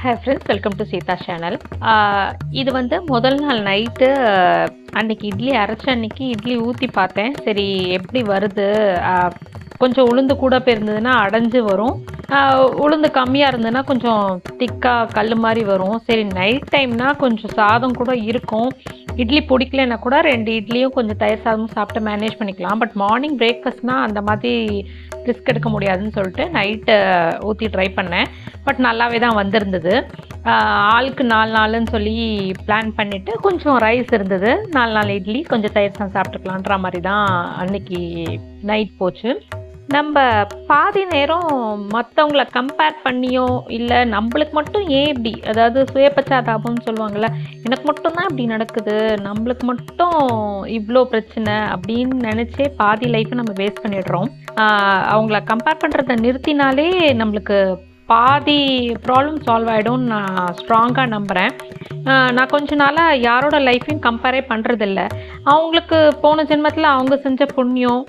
Hi friends welcome to Seetha channel இது வந்து முதல் நாள் நைட்டு அன்னைக்கு இட்லி அரைச்ச அன்னைக்கு இட்லி ஊற்றி பார்த்தேன். சரி எப்படி வருது? கொஞ்சம் உளுந்து கூட போயிருந்ததுன்னா அடைஞ்சு வரும். உளுந்து கம்மியாக இருந்ததுன்னா கொஞ்சம் திக்காக கல் மாதிரி வரும். சரி நைட் டைம்னா கொஞ்சம் சாதம் கூட இருக்கும். இட்லி பிடிக்கலன்னா கூட ரெண்டு இட்லியும் கொஞ்சம் தயிர் சாதமும் சாப்பிட்டு மேனேஜ் பண்ணிக்கலாம். பட் மார்னிங் பிரேக்ஃபாஸ்ட்னால் அந்த மாதிரி ரிஸ்க் எடுக்க முடியாதுன்னு சொல்லிட்டு நைட்டு ஊற்றி ட்ரை பண்ணேன். பட் நல்லாவே தான் வந்திருந்தது. ஆளுக்கு நாலு நாளுன்னு சொல்லி பிளான் பண்ணிவிட்டு கொஞ்சம் ரைஸ் இருந்தது. நாலு நாள் இட்லி கொஞ்சம் தயிர் சாதம் சாப்பிட்டுக்கலான்ற மாதிரி தான் அன்னைக்கு நைட் போச்சு. நம்ம பாதி நேரம் மற்றவங்கள கம்பேர் பண்ணியோ இல்லை நம்மளுக்கு மட்டும் ஏன் இப்படி? அதாவது சுயபச்சாதாபம்னு சொல்லுவாங்கள்ல எனக்கு மட்டும்தான் இப்படி நடக்குது நம்மளுக்கு மட்டும் இவ்வளோ பிரச்சனை அப்படின்னு நினச்சே பாதி லைஃப்பை நம்ம வேஸ்ட் பண்ணிடுறோம். அவங்கள கம்பேர் பண்ணுறத நிறுத்தினாலே நம்மளுக்கு பாதி ப்ராப்ளம் சால்வ் ஆகிடும்னு நான் ஸ்ட்ராங்காக நம்புகிறேன் நான் கொஞ்ச நாளாக யாரோட லைஃப்பையும் கம்பேரே பண்ணுறதில்ல அவங்களுக்கு போன ஜென்மத்தில் அவங்க செஞ்ச புண்ணியம்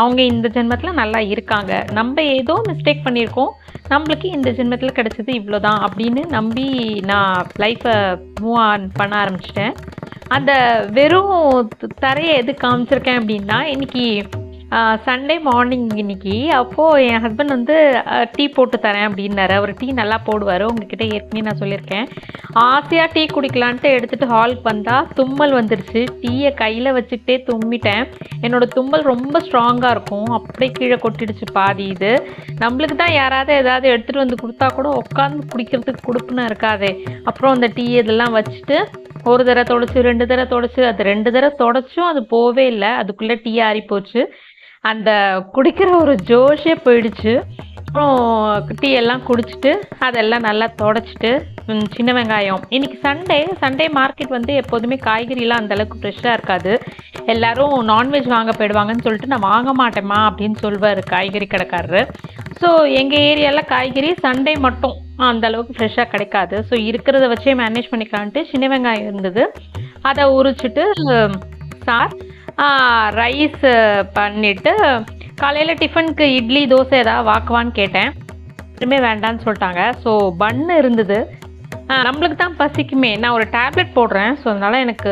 அவங்க இந்த ஜென்மத்தில் நல்லா இருக்காங்க. நம்ம ஏதோ மிஸ்டேக் பண்ணியிருக்கோம். நம்மளுக்கு இந்த ஜென்மத்தில் கிடைச்சது இவ்வளோ தான் அப்படின்னு நம்பி நான் லைஃப்பை மூவ் ஆன் பண்ண ஆரம்பிச்சிட்டேன். அந்த வெறும் தரையை எது காமிச்சிருக்கேன் அப்படின்னா இன்னைக்கு சண்டே மார்னிங் இன்னைக்கு. அப்போது என் ஹஸ்பண்ட் வந்து டீ போட்டு தரேன் அப்படின்னாரு. அவர் டீ நல்லா போடுவார். உங்ககிட்ட ஏற்கனவே நான் சொல்லியிருக்கேன். ஆசையாக டீ குடிக்கலான்ட்டு எடுத்துகிட்டு ஹாலுக்கு வந்தால் தும்மல் வந்துருச்சு. டீயை கையில் வச்சுக்கிட்டே தும்மிட்டேன். என்னோட தும்மல் ரொம்ப ஸ்ட்ராங்காக இருக்கும். அப்படியே கீழே கொட்டிடுச்சு பாதி இது. நம்மளுக்கு தான் யாராவது ஏதாவது எடுத்துகிட்டு வந்து கொடுத்தா கூட உட்காந்து குடிக்கிறதுக்கு கொடுப்புன்னு இருக்காதே. அப்புறம் அந்த டீ இதெல்லாம் வச்சுட்டு ஒரு தடவை தொடச்சு ரெண்டு தடவை தொடச்சு அது ரெண்டு தடவை தொடச்சும் அது போவே இல்லை. அதுக்குள்ளே டீ ஆறி போச்சு அந்த குடிக்கிற ஒரு ஜோஷே போயிடுச்சு. அப்புறம் டீ எல்லாம் குடிச்சிட்டு அதெல்லாம் நல்லா தொடச்சிட்டு சின்ன வெங்காயம். இன்னைக்கு சண்டே சண்டே மார்க்கெட் வந்து எப்போதுமே காய்கறிலாம் அந்தளவுக்கு ஃப்ரெஷ்ஷாக இருக்காது. எல்லாரும் நான்வெஜ் வாங்க போயிடுவாங்கன்னு சொல்லிட்டு நான் வாங்க மாட்டேம்மா அப்படின்னு சொல்வார் காய்கறி கடைக்காரரு. ஸோ எங்கள் ஏரியாவில் காய்கறி சண்டே மட்டும் அந்த அளவுக்கு ஃப்ரெஷ்ஷாக கிடைக்காது. ஸோ இருக்கிறத வச்சே மேனேஜ் பண்ணிக்கலான்ட்டு சின்ன வெங்காயம் இருந்தது. அதை உரிச்சிட்டு சார் ரைஸ் பண்ணிவிட்டு காலையில் டிஃபனுக்கு இட்லி தோசை ஏதாவது வாக்குவான்னு கேட்டேன். எதுவுமே வேண்டான்னு சொல்லிட்டாங்க. ஸோ பன்னு இருந்தது. நம்மளுக்கு தான் பசிக்குமே. நான் ஒரு டேப்லெட் போடுறேன். ஸோ அதனால் எனக்கு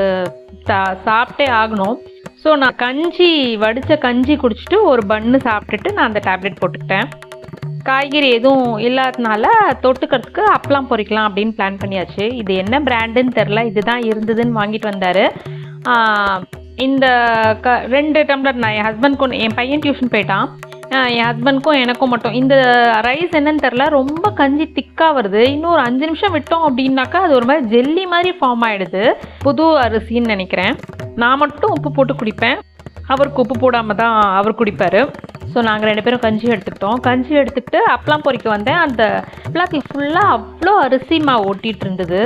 சா- சாப்பிட்டே ஆகணும். ஸோ நான் கஞ்சி வடித்த கஞ்சி குடிச்சிட்டு ஒரு பன்னு சாப்பிட்டுட்டு நான் அந்த டேப்லெட் போட்டுக்கிட்டேன். காய்கறி எதுவும் இல்லாததுனால தொட்டுக்கிறதுக்கு அப்பளம் பொறிக்கலாம் அப்படின்னு பிளான் பண்ணியாச்சு. இது என்ன பிராண்டுன்னு தெரில இதுதான் இருந்ததுன்னு வாங்கிட்டு வந்தார். இந்த க ரெண்டு டம்ளர் நான் என் ஹஸ்பண்ட்க்கும் என் பையன் டியூஷன் போயிட்டான். என் ஹஸ்பண்ட்க்கும் எனக்கும் மட்டும். இந்த ரைஸ் என்னன்னு தெரில ரொம்ப கஞ்சி திக்காக வருது. இன்னும் ஒரு அஞ்சு நிமிஷம் விட்டோம் அப்படின்னாக்கா அது ஒரு மாதிரி ஜெல்லி மாதிரி ஃபார்ம் ஆகிடுது புது அரிசின்னு நினைக்கிறேன். நான் மட்டும் உப்பு போட்டு குடிப்பேன். அவருக்கு உப்பு போடாமல் தான் அவர் குடிப்பார். ஸோ நாங்கள் ரெண்டு பேரும் கஞ்சி எடுத்துக்கிட்டோம். கஞ்சி எடுத்துக்கிட்டு அப்பளம் பொறிக்க வந்தேன். அந்த அப்பளத்தில் ஃபுல்லாக அவ்வளோ அரிசி மாவு ஒட்டிகிட்டு இருந்தது.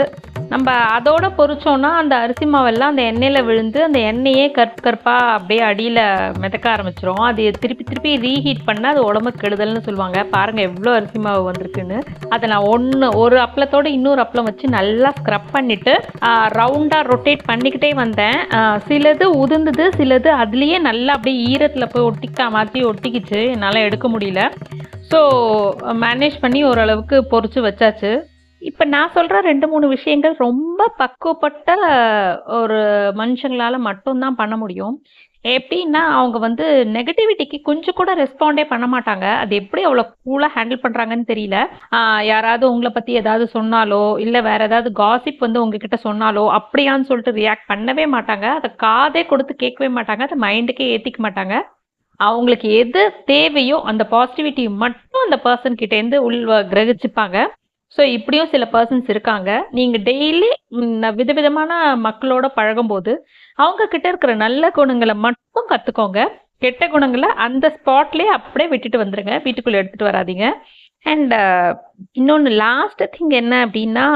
நம்ம அதோட பொரிச்சோன்னா அந்த அரிசி மாவெல்லாம் அந்த எண்ணெயில் விழுந்து அந்த எண்ணெயே கற்பு கற்பாக அப்படியே அடியில் மிதக்க ஆரம்பிச்சிரும். அது திருப்பி திருப்பி ரீஹீட் பண்ணால் அது உடம்புக்கு கெடுதல்னு சொல்லுவாங்க. பாருங்கள் எவ்வளோ அரிசி மாவு வந்திருக்குன்னு. அதை நான் ஒன்று ஒரு அப்பளத்தோட இன்னொரு அப்பளம் வச்சு நல்லா ஸ்க்ரப் பண்ணிவிட்டு ரவுண்டாக ரொட்டேட் பண்ணிக்கிட்டே வந்தேன். சிலது உதிர்ந்தது சிலது அதுலேயே நல்லா அப்படியே ஈரத்தில் போய் ஒட்டிக்கா மாற்றி ஒட்டிக்கிச்சு. என்னால் எடுக்க முடியல. ஸோ மேனேஜ் பண்ணி ஓரளவுக்கு பொறிச்சு வச்சாச்சு. இப்போ நான் சொல்கிற ரெண்டு மூணு விஷயங்கள் ரொம்ப பக்குவப்பட்ட ஒரு மனுஷங்களால் மட்டும்தான் பண்ண முடியும். எப்படின்னா அவங்க வந்து நெகட்டிவிட்டிக்கு கொஞ்சம் கூட ரெஸ்பாண்டே பண்ண மாட்டாங்க. அது எப்படி அவ்வளோ கூலாக ஹேண்டில் பண்ணுறாங்கன்னு தெரியல. யாராவது உங்களை பற்றி ஏதாவது சொன்னாலோ இல்லை வேற ஏதாவது காசிப் வந்து உங்ககிட்ட சொன்னாலோ அப்படியான்னு சொல்லிட்டு ரியாக்ட் பண்ணவே மாட்டாங்க. அதை காதே கொடுத்து கேட்கவே மாட்டாங்க. அதை மைண்டுக்கே ஏற்றிக்க மாட்டாங்க. அவங்களுக்கு எது தேவையோ அந்த பாசிட்டிவிட்டி மட்டும் அந்த பர்சன் கிட்டேருந்து உள் கிரகிச்சுப்பாங்க. ஸோ இப்படியும் சில பர்சன்ஸ் இருக்காங்க. நீங்கள் டெய்லி விதவிதமான மக்களோட பழகும்போது அவங்க கிட்ட இருக்கிற நல்ல குணங்களை மட்டும் கற்றுக்கோங்க கெட்ட குணங்களை அந்த ஸ்பாட்லேயே அப்படியே விட்டுட்டு வந்துடுங்க வீட்டுக்குள்ளே எடுத்துகிட்டு வராதீங்க. அண்ட் இன்னொன்று லாஸ்ட் திங் என்ன அப்படின்னா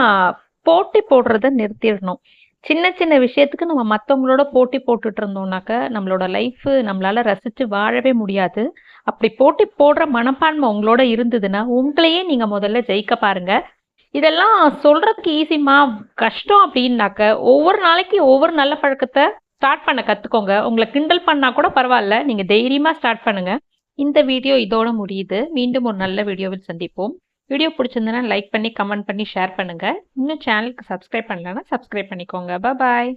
போட்டி போடுறத நிறுத்திடணும். சின்ன சின்ன விஷயத்துக்கு நம்ம மற்றவங்களோட போட்டி போட்டுட்டு இருந்தோம்னாக்க நம்மளோட லைஃப் நம்மளால ரசித்து வாழவே முடியாது. அப்படி போட்டி போடுற மனப்பான்மை உங்களோட இருந்ததுன்னா உங்களையே நீங்க முதல்ல ஜெயிக்க பாருங்க. இதெல்லாம் சொல்றதுக்கு ஈஸிமா கஷ்டம் அப்படின்னாக்க ஒவ்வொரு நாளைக்கு ஒவ்வொரு நல்ல பழக்கத்தை ஸ்டார்ட் பண்ண கத்துக்கோங்க. உங்களை கிண்டல் பண்ணா கூட பரவாயில்ல. நீங்க தைரியமா ஸ்டார்ட் பண்ணுங்க. இந்த வீடியோ இதோட முடியுது. மீண்டும் ஒரு நல்ல வீடியோவில் சந்திப்போம். வீடியோ பிடிச்சிருந்தனா லைக் பண்ணி கமெண்ட் பண்ணி ஷேர் பண்ணுங்கள் இன்னும் சேனலுக்கு சப்ஸ்கிரைப் பண்ணலன்னா சப்ஸ்கிரைப் பண்ணிக்கோங்க. பாய்